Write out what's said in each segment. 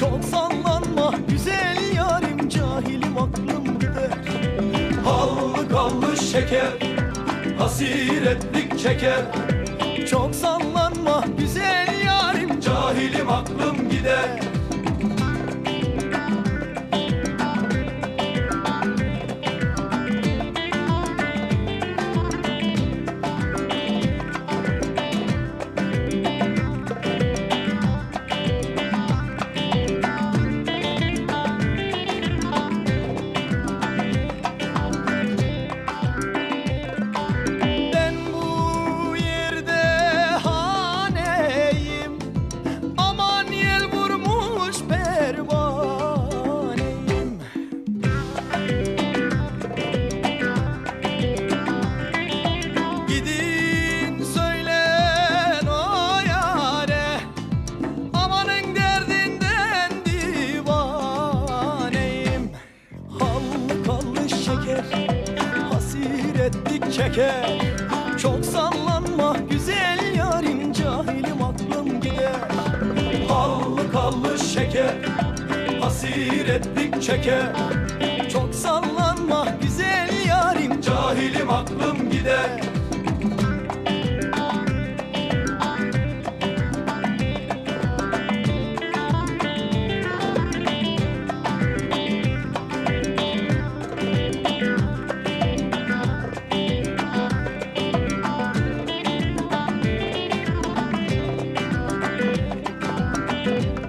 Çok sallanma güzel yarim cahilim aklım gider. Hallı kallı şeker Hasiretlik çeker. Çok sallanma güzel yarim Cahilim aklım gider Gidin söylen o yare. Amanın derdinden divaneyim. Hallı kallı şeker Hasiretlik çeker. Çok sallanma güzel yarim Cahilim aklım gider. Hallı kallı şeker Hasiretlik çeker Bye.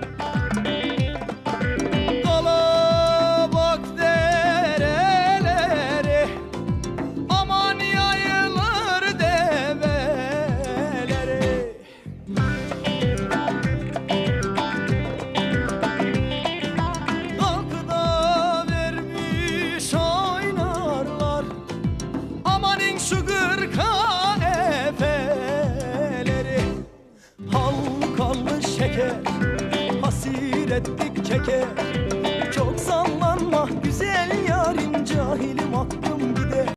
Çeker Çok sallanma güzel